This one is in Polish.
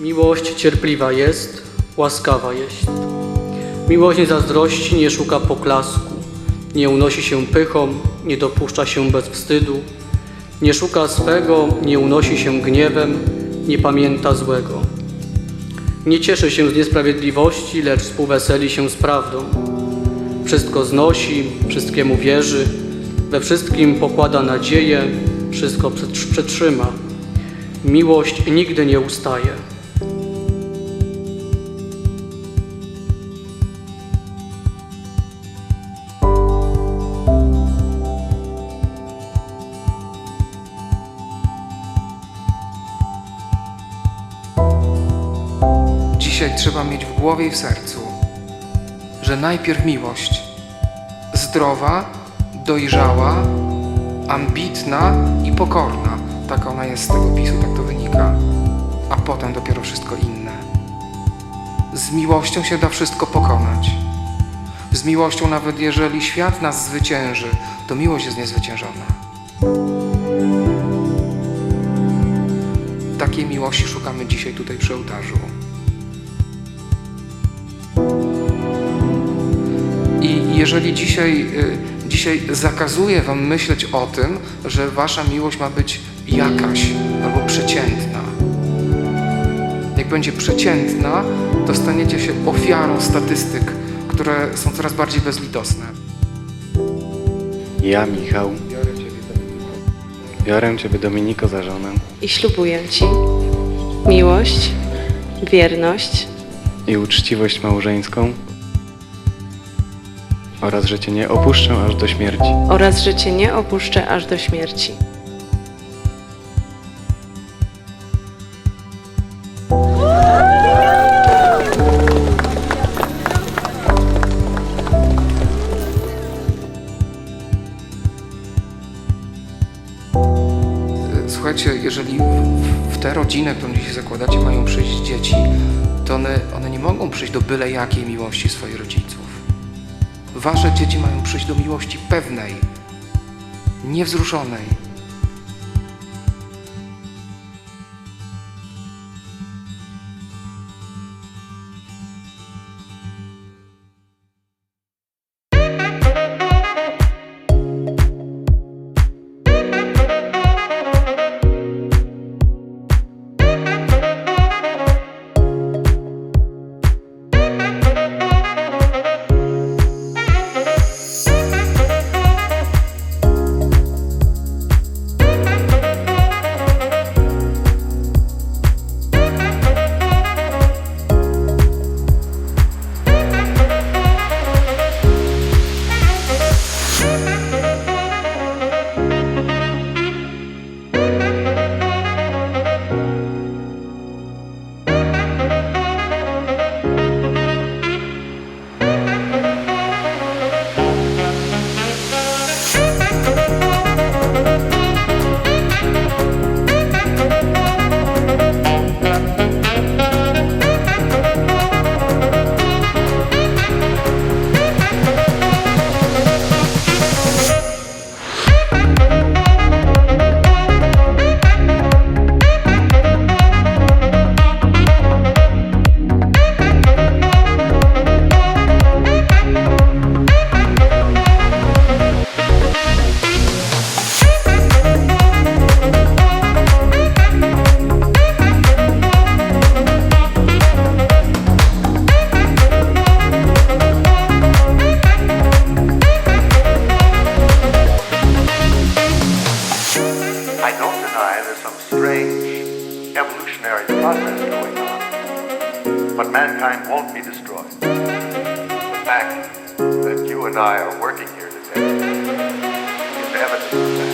Miłość cierpliwa jest, łaskawa jest. Miłość nie zazdrości, nie szuka poklasku, nie unosi się pychą, nie dopuszcza się bez wstydu, nie szuka swego, nie unosi się gniewem, nie pamięta złego. Nie cieszy się z niesprawiedliwości, lecz współweseli się z prawdą. Wszystko znosi, wszystkiemu wierzy, we wszystkim pokłada nadzieję, wszystko przetr- przetrzyma. Miłość nigdy nie ustaje. Dzisiaj trzeba mieć w głowie i w sercu, że najpierw miłość zdrowa, dojrzała, ambitna i pokorna. Tak ona jest z tego pisu, tak to wynika. A potem dopiero wszystko inne. Z miłością się da wszystko pokonać. Z miłością, nawet jeżeli świat nas zwycięży, to miłość jest niezwyciężona. Takiej miłości szukamy dzisiaj tutaj przy ołtarzu. Jeżeli dzisiaj, y, dzisiaj zakazuję Wam myśleć o tym, że Wasza miłość ma być jakaś albo przeciętna. Jak będzie przeciętna, to staniecie się ofiarą statystyk, które są coraz bardziej bezlitosne. Ja, Michał, biorę Ciebie, Dominiko, za żonę i ślubuję Ci miłość, wierność i uczciwość małżeńską oraz, że Cię nie opuszczę aż do śmierci. oraz, że Cię nie opuszczę aż do śmierci. Słuchajcie, jeżeli w, w tę rodzinę, którą dzisiaj zakładacie, mają przyjść dzieci, to one, one nie mogą przyjść do byle jakiej miłości swoich rodziców. Wasze dzieci mają przyjść do miłości pewnej, niewzruszonej. going on. But mankind won't be destroyed. The fact that you and I are working here today is evidence